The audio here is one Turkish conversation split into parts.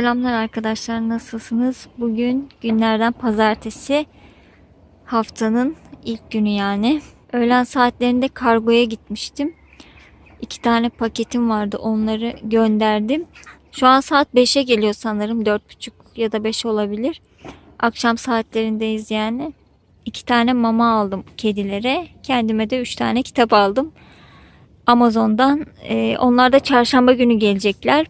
Selamlar arkadaşlar nasılsınız? Bugün günlerden pazartesi haftanın ilk günü yani. Öğlen saatlerinde kargoya gitmiştim. İki tane paketim vardı onları gönderdim. Şu an saat 5'e geliyor sanırım 4.30 ya da 5 olabilir. Akşam saatlerindeyiz yani. İki tane mama aldım kedilere. Kendime de üç tane kitap aldım. Amazon'dan. Ee, onlar da çarşamba günü gelecekler.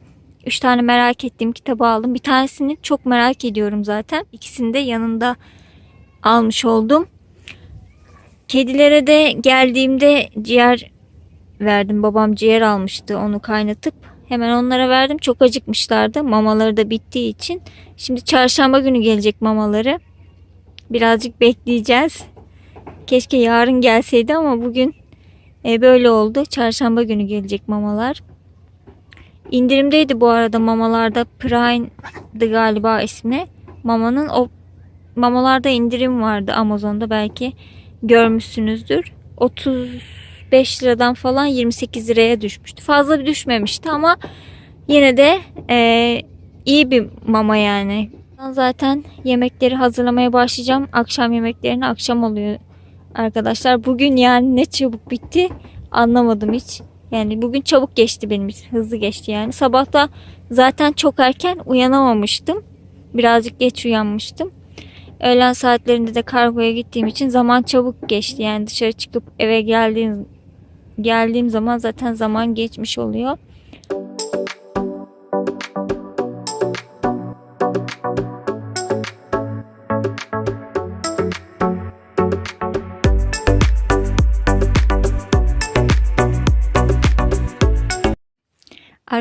Üç tane merak ettiğim kitabı aldım. Bir tanesini çok merak ediyorum zaten. İkisini de yanında almış oldum. Kedilere de geldiğimde ciğer verdim. Babam ciğer almıştı onu kaynatıp. Hemen onlara verdim. Çok acıkmışlardı. Mamaları da bittiği için. Şimdi çarşamba günü gelecek mamaları. Birazcık bekleyeceğiz. Keşke yarın gelseydi ama bugün e, böyle oldu. Çarşamba günü gelecek mamalar. İndirimdeydi bu arada mamalarda Prime'dı galiba ismi. Mamanın o mamalarda indirim vardı Amazon'da belki görmüşsünüzdür. 35 liradan falan 28 liraya düşmüştü. Fazla bir düşmemişti ama yine de e, iyi bir mama yani. Ben Zaten yemekleri hazırlamaya başlayacağım. Akşam yemeklerini akşam oluyor arkadaşlar. Bugün yani ne çabuk bitti anlamadım hiç. Yani bugün çabuk geçti benim için. Hızlı geçti yani. Sabahta zaten çok erken uyanamamıştım. Birazcık geç uyanmıştım. Öğlen saatlerinde de kargoya gittiğim için zaman çabuk geçti. Yani dışarı çıkıp eve geldiğim geldiğim zaman zaten zaman geçmiş oluyor.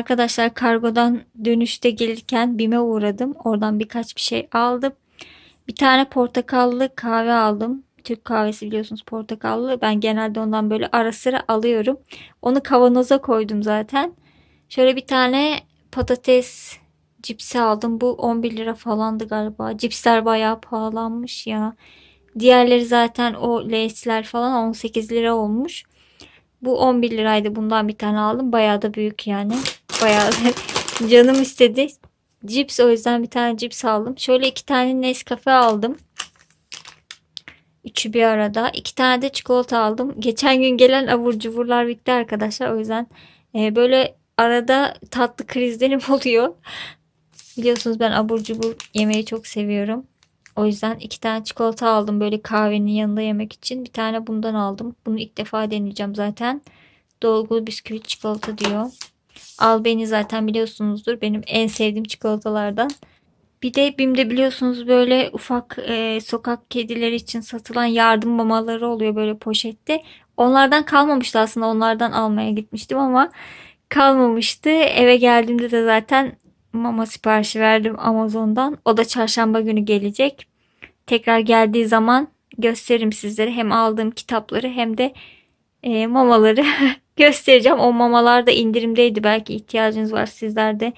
Arkadaşlar kargodan dönüşte gelirken BİM'e uğradım. Oradan birkaç bir şey aldım. Bir tane portakallı kahve aldım. Türk kahvesi biliyorsunuz portakallı. Ben genelde ondan böyle ara sıra alıyorum. Onu kavanoza koydum zaten. Şöyle bir tane patates cipsi aldım. Bu 11 lira falandı galiba. Cipsler bayağı pahalanmış ya. Diğerleri zaten o Lay's'ler falan 18 lira olmuş. Bu 11 liraydı. Bundan bir tane aldım. Bayağı da büyük yani. Bayağı canım istedi. Cips o yüzden bir tane cips aldım. Şöyle iki tane Nescafe aldım. Üçü bir arada. İki tane de çikolata aldım. Geçen gün gelen abur cuburlar bitti arkadaşlar. O yüzden e, böyle arada tatlı krizlerim oluyor. Biliyorsunuz ben abur cubur yemeyi çok seviyorum. O yüzden iki tane çikolata aldım böyle kahvenin yanında yemek için. Bir tane bundan aldım. Bunu ilk defa deneyeceğim zaten. Dolgulu bisküvit çikolata diyor. Al beni zaten biliyorsunuzdur. Benim en sevdiğim çikolatalardan. Bir de BİM'de biliyorsunuz böyle ufak e, sokak kedileri için satılan yardım mamaları oluyor böyle poşette. Onlardan kalmamıştı aslında. Onlardan almaya gitmiştim ama kalmamıştı. Eve geldiğimde de zaten mama siparişi verdim Amazon'dan. O da çarşamba günü gelecek. Tekrar geldiği zaman gösteririm sizlere. Hem aldığım kitapları hem de e, mamaları göstereceğim. O mamalar da indirimdeydi. Belki ihtiyacınız var sizler de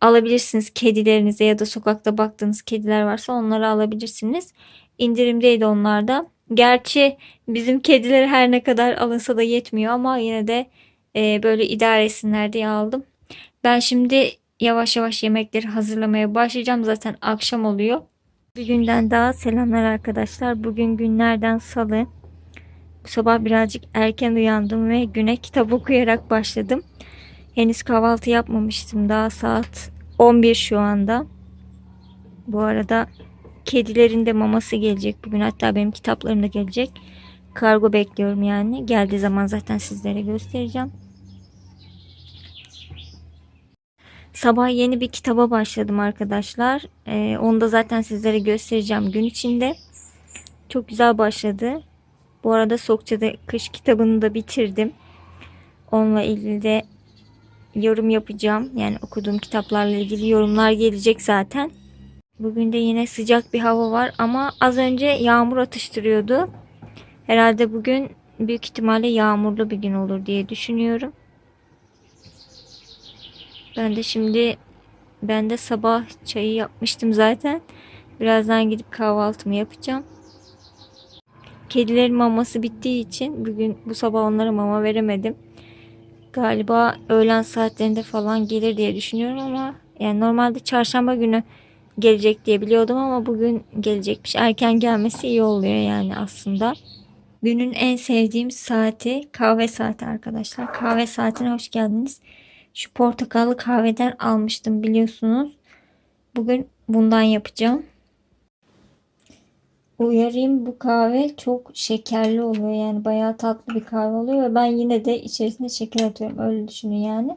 alabilirsiniz kedilerinize ya da sokakta baktığınız kediler varsa onları alabilirsiniz. İndirimdeydi onlar da. Gerçi bizim kediler her ne kadar alınsa da yetmiyor ama yine de e, böyle idare etsinler diye aldım. Ben şimdi yavaş yavaş yemekleri hazırlamaya başlayacağım. Zaten akşam oluyor. Bir günden daha selamlar arkadaşlar. Bugün günlerden salı. Sabah birazcık erken uyandım ve güne kitap okuyarak başladım. Henüz kahvaltı yapmamıştım. Daha saat 11 şu anda. Bu arada kedilerin de maması gelecek bugün. Hatta benim kitaplarım da gelecek. Kargo bekliyorum yani. Geldiği zaman zaten sizlere göstereceğim. Sabah yeni bir kitaba başladım arkadaşlar. Ee, onu da zaten sizlere göstereceğim gün içinde. Çok güzel başladı. Bu arada Sokça'da kış kitabını da bitirdim. Onunla ilgili de yorum yapacağım. Yani okuduğum kitaplarla ilgili yorumlar gelecek zaten. Bugün de yine sıcak bir hava var ama az önce yağmur atıştırıyordu. Herhalde bugün büyük ihtimalle yağmurlu bir gün olur diye düşünüyorum. Ben de şimdi ben de sabah çayı yapmıştım zaten. Birazdan gidip kahvaltımı yapacağım. Kedilerin maması bittiği için bugün bu sabah onlara mama veremedim. Galiba öğlen saatlerinde falan gelir diye düşünüyorum ama Yani normalde çarşamba günü gelecek diye biliyordum ama bugün gelecekmiş. Erken gelmesi iyi oluyor yani aslında. Günün en sevdiğim saati kahve saati arkadaşlar. Kahve saatine hoş geldiniz. Şu portakallı kahveden almıştım biliyorsunuz. Bugün bundan yapacağım. Uyarayım bu kahve çok şekerli oluyor yani bayağı tatlı bir kahve oluyor ve ben yine de içerisine şeker atıyorum öyle düşünün yani.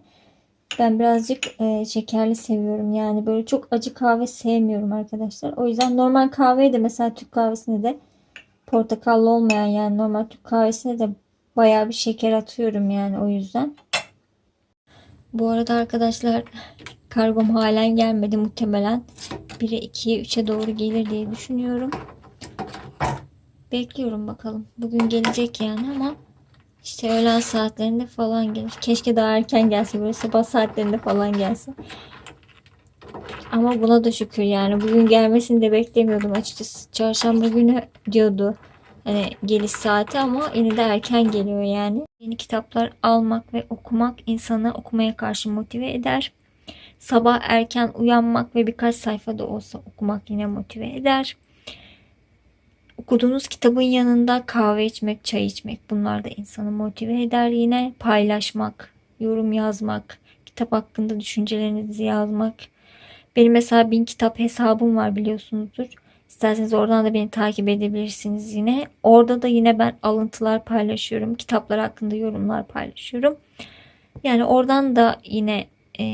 Ben birazcık e, şekerli seviyorum yani böyle çok acı kahve sevmiyorum arkadaşlar. O yüzden normal kahveyi de mesela Türk kahvesine de portakallı olmayan yani normal Türk kahvesine de bayağı bir şeker atıyorum yani o yüzden. Bu arada arkadaşlar kargom halen gelmedi muhtemelen 1'e 2'ye 3'e doğru gelir diye düşünüyorum. Bekliyorum bakalım. Bugün gelecek yani ama işte öğlen saatlerinde falan gelir. Keşke daha erken gelse böyle sabah saatlerinde falan gelse. Ama buna da şükür yani. Bugün gelmesini de beklemiyordum açıkçası. Çarşamba günü diyordu. Hani geliş saati ama yine de erken geliyor yani. Yeni kitaplar almak ve okumak insanı okumaya karşı motive eder. Sabah erken uyanmak ve birkaç sayfa da olsa okumak yine motive eder. Okuduğunuz kitabın yanında kahve içmek, çay içmek bunlar da insanı motive eder. Yine paylaşmak, yorum yazmak, kitap hakkında düşüncelerinizi yazmak. Benim mesela bin kitap hesabım var biliyorsunuzdur. İsterseniz oradan da beni takip edebilirsiniz yine. Orada da yine ben alıntılar paylaşıyorum. Kitaplar hakkında yorumlar paylaşıyorum. Yani oradan da yine e,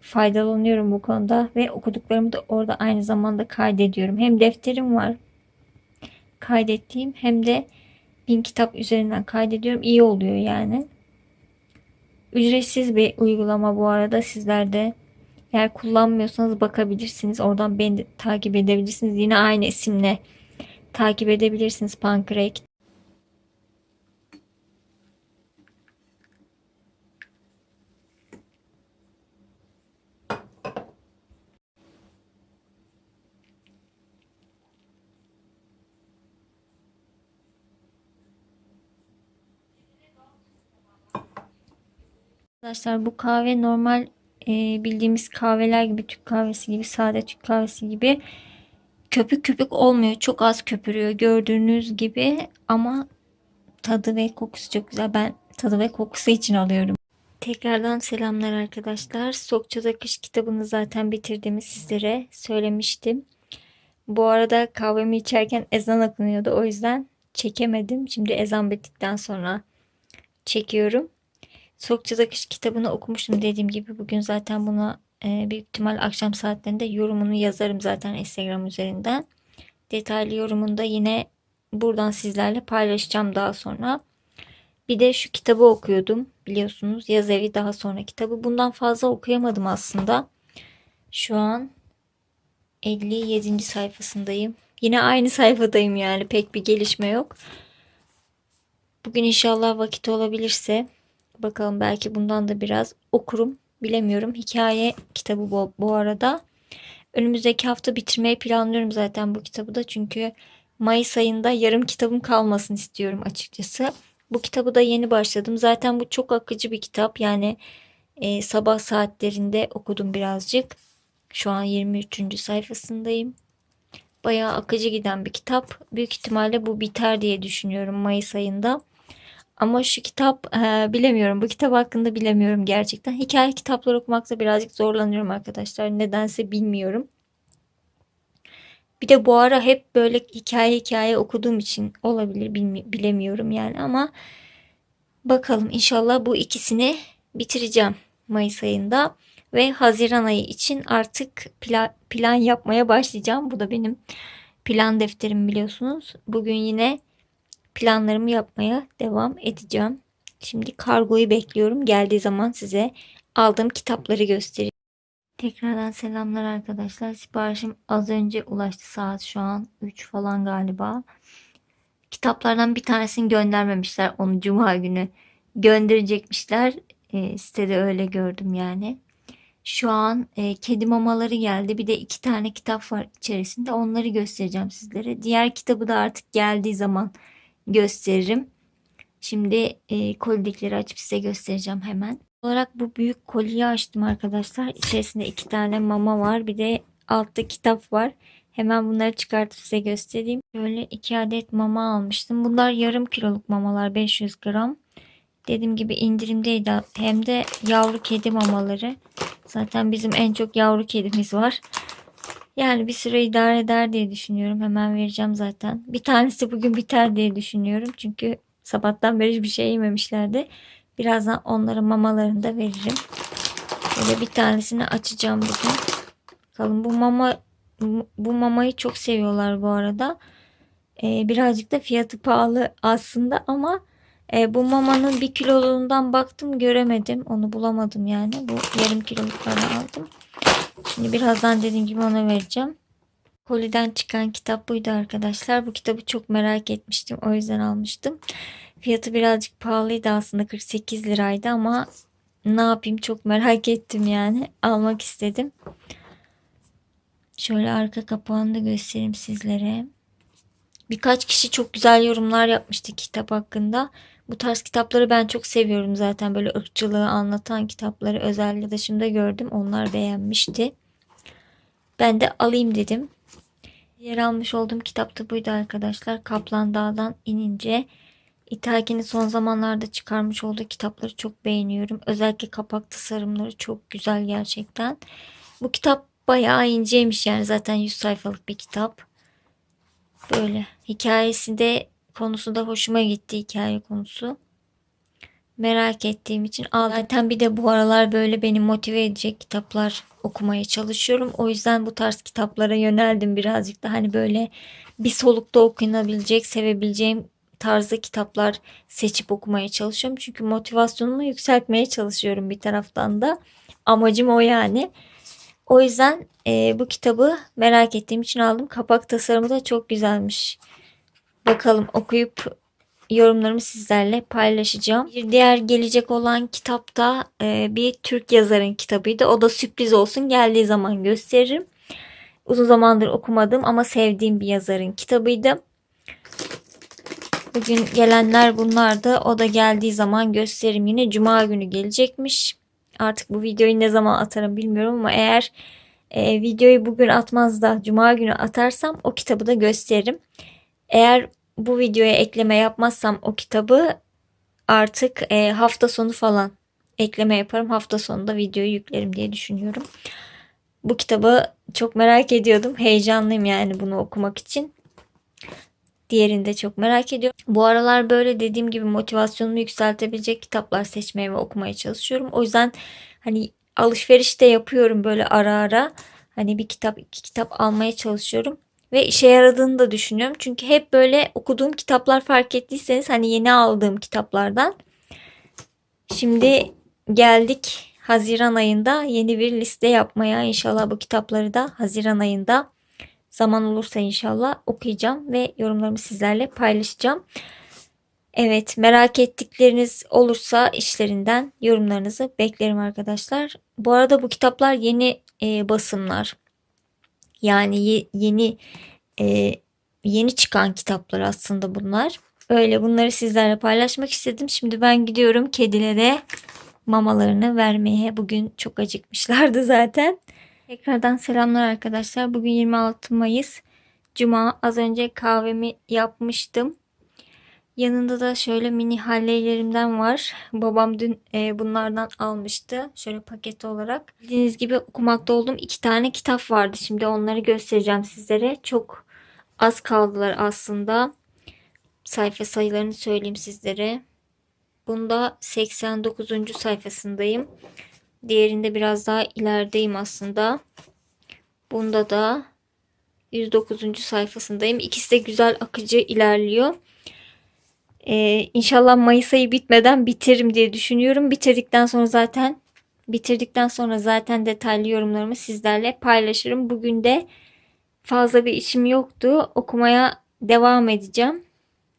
faydalanıyorum bu konuda ve okuduklarımı da orada aynı zamanda kaydediyorum. Hem defterim var kaydettiğim hem de bin kitap üzerinden kaydediyorum. İyi oluyor yani. Ücretsiz bir uygulama bu arada. Sizler de eğer kullanmıyorsanız bakabilirsiniz. Oradan beni takip edebilirsiniz. Yine aynı isimle takip edebilirsiniz Pancrake. Arkadaşlar bu kahve normal e, bildiğimiz kahveler gibi Türk kahvesi gibi sade Türk kahvesi gibi köpük köpük olmuyor. Çok az köpürüyor gördüğünüz gibi ama tadı ve kokusu çok güzel. Ben tadı ve kokusu için alıyorum. Tekrardan selamlar arkadaşlar. Sokça'da kış kitabını zaten bitirdiğimi sizlere söylemiştim. Bu arada kahvemi içerken ezan okunuyordu. O yüzden çekemedim. Şimdi ezan bittikten sonra çekiyorum. Sokça'da kış kitabını okumuştum dediğim gibi. Bugün zaten buna e, büyük ihtimal akşam saatlerinde yorumunu yazarım zaten Instagram üzerinden. Detaylı yorumunu da yine buradan sizlerle paylaşacağım daha sonra. Bir de şu kitabı okuyordum biliyorsunuz. Yaz Evi daha sonra kitabı. Bundan fazla okuyamadım aslında. Şu an 57. sayfasındayım. Yine aynı sayfadayım yani pek bir gelişme yok. Bugün inşallah vakit olabilirse bakalım belki bundan da biraz okurum. Bilemiyorum. Hikaye kitabı bu, bu arada. Önümüzdeki hafta bitirmeyi planlıyorum zaten bu kitabı da. Çünkü Mayıs ayında yarım kitabım kalmasın istiyorum açıkçası. Bu kitabı da yeni başladım. Zaten bu çok akıcı bir kitap. Yani e, sabah saatlerinde okudum birazcık. Şu an 23. sayfasındayım. Bayağı akıcı giden bir kitap. Büyük ihtimalle bu biter diye düşünüyorum Mayıs ayında. Ama şu kitap e, bilemiyorum. Bu kitap hakkında bilemiyorum gerçekten. Hikaye kitapları okumakta birazcık zorlanıyorum arkadaşlar. Nedense bilmiyorum. Bir de bu ara hep böyle hikaye hikaye okuduğum için olabilir bilemiyorum yani ama bakalım inşallah bu ikisini bitireceğim Mayıs ayında ve Haziran ayı için artık plan, plan yapmaya başlayacağım. Bu da benim plan defterim biliyorsunuz. Bugün yine planlarımı yapmaya devam edeceğim. Şimdi kargoyu bekliyorum. Geldiği zaman size aldığım kitapları göstereyim. Tekrardan selamlar arkadaşlar. Siparişim az önce ulaştı. Saat şu an 3 falan galiba. Kitaplardan bir tanesini göndermemişler. Onu cuma günü gönderecekmişler. E, sitede öyle gördüm yani. Şu an e, kedi mamaları geldi. Bir de iki tane kitap var içerisinde. Onları göstereceğim sizlere. Diğer kitabı da artık geldiği zaman gösteririm. Şimdi e, kolidekileri açıp size göstereceğim hemen. olarak bu büyük kolyeyi açtım arkadaşlar. İçerisinde iki tane mama var. Bir de altta kitap var. Hemen bunları çıkartıp size göstereyim. Şöyle iki adet mama almıştım. Bunlar yarım kiloluk mamalar 500 gram. Dediğim gibi indirimdeydi. Hem de yavru kedi mamaları. Zaten bizim en çok yavru kedimiz var. Yani bir süre idare eder diye düşünüyorum. Hemen vereceğim zaten. Bir tanesi bugün biter diye düşünüyorum. Çünkü sabahtan beri hiçbir şey yememişlerdi. Birazdan onların mamalarını da veririm. Böyle bir tanesini açacağım bugün. Bakalım bu mama bu mamayı çok seviyorlar bu arada. Ee, birazcık da fiyatı pahalı aslında ama e, bu mamanın bir kiloluğundan baktım göremedim. Onu bulamadım yani. Bu yarım kiloluklarını aldım. Şimdi birazdan dediğim gibi ona vereceğim. Koliden çıkan kitap buydu arkadaşlar. Bu kitabı çok merak etmiştim. O yüzden almıştım. Fiyatı birazcık pahalıydı aslında 48 liraydı ama ne yapayım çok merak ettim yani. Almak istedim. Şöyle arka kapağını da göstereyim sizlere. Birkaç kişi çok güzel yorumlar yapmıştı kitap hakkında. Bu tarz kitapları ben çok seviyorum zaten. Böyle ırkçılığı anlatan kitapları özellikle dışında gördüm. Onlar beğenmişti. Ben de alayım dedim. Yer almış olduğum kitap da buydu arkadaşlar. Kaplan Dağ'dan inince. İtaki'nin son zamanlarda çıkarmış olduğu kitapları çok beğeniyorum. Özellikle kapak tasarımları çok güzel gerçekten. Bu kitap bayağı inceymiş yani zaten 100 sayfalık bir kitap. Böyle hikayesi de konusu da hoşuma gitti hikaye konusu. Merak ettiğim için zaten bir de bu aralar böyle beni motive edecek kitaplar okumaya çalışıyorum. O yüzden bu tarz kitaplara yöneldim birazcık da hani böyle bir solukta okunabilecek, sevebileceğim tarzda kitaplar seçip okumaya çalışıyorum. Çünkü motivasyonumu yükseltmeye çalışıyorum bir taraftan da. Amacım o yani. O yüzden e, bu kitabı merak ettiğim için aldım. Kapak tasarımı da çok güzelmiş. Bakalım okuyup yorumlarımı sizlerle paylaşacağım. Bir diğer gelecek olan kitap da e, bir Türk yazarın kitabıydı. O da sürpriz olsun geldiği zaman gösteririm. Uzun zamandır okumadım ama sevdiğim bir yazarın kitabıydı. Bugün gelenler bunlardı. O da geldiği zaman gösteririm yine. Cuma günü gelecekmiş. Artık bu videoyu ne zaman atarım bilmiyorum ama eğer e, videoyu bugün atmaz da Cuma günü atarsam o kitabı da gösteririm. Eğer bu videoya ekleme yapmazsam o kitabı artık e, hafta sonu falan ekleme yaparım. Hafta sonunda videoyu yüklerim diye düşünüyorum. Bu kitabı çok merak ediyordum. Heyecanlıyım yani bunu okumak için. Diğerini de çok merak ediyorum. Bu aralar böyle dediğim gibi motivasyonumu yükseltebilecek kitaplar seçmeye ve okumaya çalışıyorum. O yüzden hani alışveriş de yapıyorum böyle ara ara. Hani bir kitap iki kitap almaya çalışıyorum. Ve işe yaradığını da düşünüyorum. Çünkü hep böyle okuduğum kitaplar fark ettiyseniz hani yeni aldığım kitaplardan. Şimdi geldik Haziran ayında yeni bir liste yapmaya. İnşallah bu kitapları da Haziran ayında zaman olursa inşallah okuyacağım ve yorumlarımı sizlerle paylaşacağım. Evet merak ettikleriniz olursa işlerinden yorumlarınızı beklerim arkadaşlar. Bu arada bu kitaplar yeni e, basımlar. Yani ye, yeni e, yeni çıkan kitaplar aslında bunlar. Öyle bunları sizlerle paylaşmak istedim. Şimdi ben gidiyorum kedilere mamalarını vermeye. Bugün çok acıkmışlardı zaten. Tekrardan selamlar arkadaşlar. Bugün 26 Mayıs. Cuma. Az önce kahvemi yapmıştım. Yanında da şöyle mini halleylerimden var. Babam dün e, bunlardan almıştı. Şöyle paket olarak. Bildiğiniz gibi okumakta olduğum iki tane kitap vardı. Şimdi onları göstereceğim sizlere. Çok az kaldılar aslında. Sayfa sayılarını söyleyeyim sizlere. Bunda 89. sayfasındayım. Diğerinde biraz daha ilerideyim aslında. Bunda da 109. sayfasındayım. İkisi de güzel akıcı ilerliyor. Ee, inşallah Mayıs ayı bitmeden bitiririm diye düşünüyorum. Bitirdikten sonra zaten bitirdikten sonra zaten detaylı yorumlarımı sizlerle paylaşırım. Bugün de fazla bir işim yoktu. Okumaya devam edeceğim.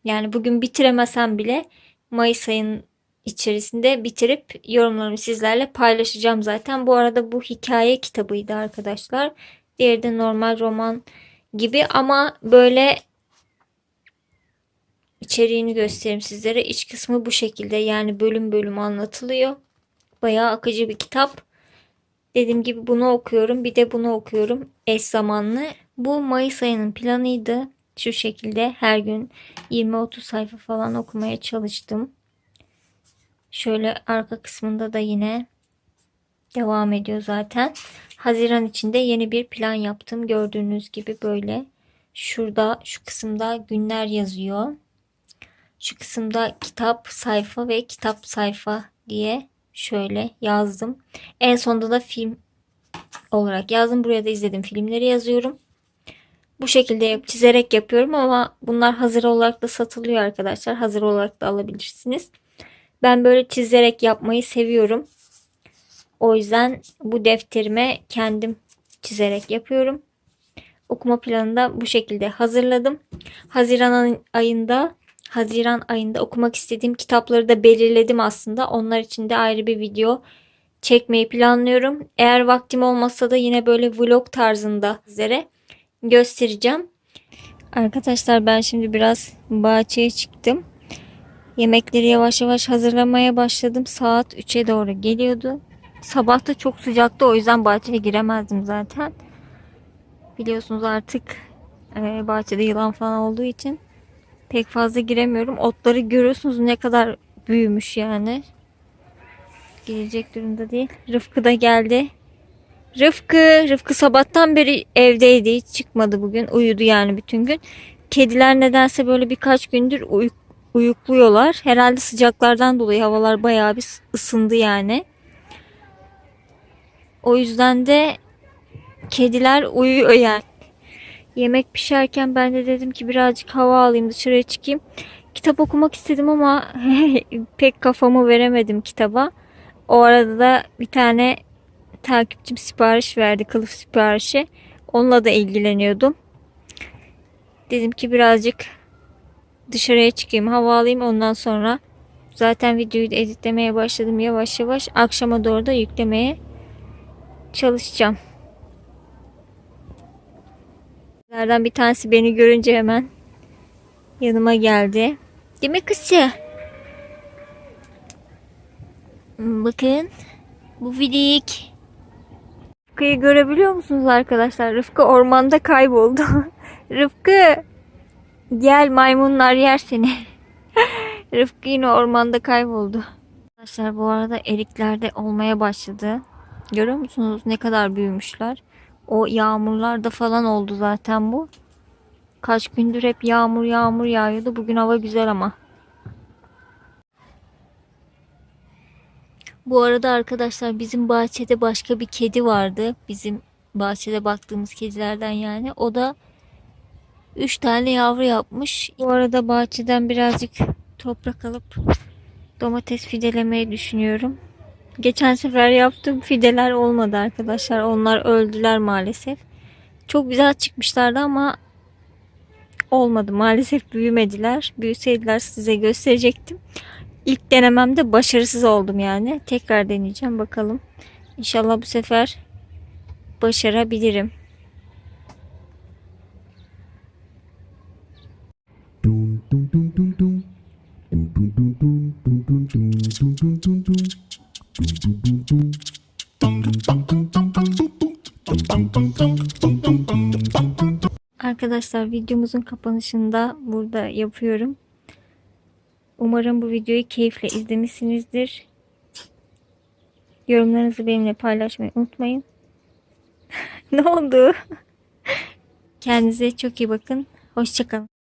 Yani bugün bitiremesem bile Mayıs ayının içerisinde bitirip yorumlarımı sizlerle paylaşacağım zaten. Bu arada bu hikaye kitabıydı arkadaşlar. Diğeri de normal roman gibi ama böyle içeriğini göstereyim sizlere. İç kısmı bu şekilde yani bölüm bölüm anlatılıyor. Bayağı akıcı bir kitap. Dediğim gibi bunu okuyorum. Bir de bunu okuyorum eş zamanlı. Bu Mayıs ayının planıydı. Şu şekilde her gün 20-30 sayfa falan okumaya çalıştım. Şöyle arka kısmında da yine devam ediyor zaten. Haziran içinde yeni bir plan yaptım. Gördüğünüz gibi böyle. Şurada şu kısımda günler yazıyor. Şu kısımda kitap sayfa ve kitap sayfa diye şöyle yazdım. En sonunda da film olarak yazdım. Buraya da izledim filmleri yazıyorum. Bu şekilde çizerek yapıyorum ama bunlar hazır olarak da satılıyor arkadaşlar. Hazır olarak da alabilirsiniz. Ben böyle çizerek yapmayı seviyorum. O yüzden bu defterime kendim çizerek yapıyorum. Okuma planını da bu şekilde hazırladım. Haziran ayında Haziran ayında okumak istediğim kitapları da belirledim aslında. Onlar için de ayrı bir video çekmeyi planlıyorum. Eğer vaktim olmasa da yine böyle vlog tarzında sizlere göstereceğim. Arkadaşlar ben şimdi biraz bahçeye çıktım. Yemekleri yavaş yavaş hazırlamaya başladım. Saat 3'e doğru geliyordu. Sabah da çok sıcaktı o yüzden bahçeye giremezdim zaten. Biliyorsunuz artık e, bahçede yılan falan olduğu için pek fazla giremiyorum. Otları görüyorsunuz ne kadar büyümüş yani. Gelecek durumda değil. Rıfkı da geldi. Rıfkı, Rıfkı sabahtan beri evdeydi. Hiç çıkmadı bugün. Uyudu yani bütün gün. Kediler nedense böyle birkaç gündür uy- uyukluyorlar. Herhalde sıcaklardan dolayı havalar bayağı bir ısındı yani. O yüzden de kediler uyuyor yani. Yemek pişerken ben de dedim ki birazcık hava alayım dışarıya çıkayım. Kitap okumak istedim ama pek kafamı veremedim kitaba. O arada da bir tane takipçim sipariş verdi kılıf siparişi. Onunla da ilgileniyordum. Dedim ki birazcık dışarıya çıkayım hava alayım ondan sonra zaten videoyu da editlemeye başladım yavaş yavaş. Akşama doğru da yüklemeye çalışacağım. Nereden bir tanesi beni görünce hemen yanıma geldi. Değil mi kızı? Hmm, Bakın. Bu vidik. Rıfkı'yı görebiliyor musunuz arkadaşlar? Rıfkı ormanda kayboldu. Rıfkı. Gel maymunlar yer seni. Rıfkı yine ormanda kayboldu. Arkadaşlar bu arada erikler de olmaya başladı. Görüyor musunuz ne kadar büyümüşler? O yağmurlarda falan oldu zaten bu. Kaç gündür hep yağmur yağmur yağıyordu. Bugün hava güzel ama. Bu arada arkadaşlar bizim bahçede başka bir kedi vardı. Bizim bahçede baktığımız kedilerden yani. O da 3 tane yavru yapmış. Bu arada bahçeden birazcık toprak alıp domates fidelemeyi düşünüyorum. Geçen sefer yaptığım fideler olmadı arkadaşlar. Onlar öldüler maalesef. Çok güzel çıkmışlardı ama olmadı. Maalesef büyümediler. Büyüseydiler size gösterecektim. İlk denememde başarısız oldum yani. Tekrar deneyeceğim bakalım. İnşallah bu sefer başarabilirim. Dum dum dum dum dum. Dum dum dum dum dum dum dum dum Arkadaşlar videomuzun kapanışını da burada yapıyorum. Umarım bu videoyu keyifle izlemişsinizdir. Yorumlarınızı benimle paylaşmayı unutmayın. ne oldu? Kendinize çok iyi bakın. Hoşçakalın.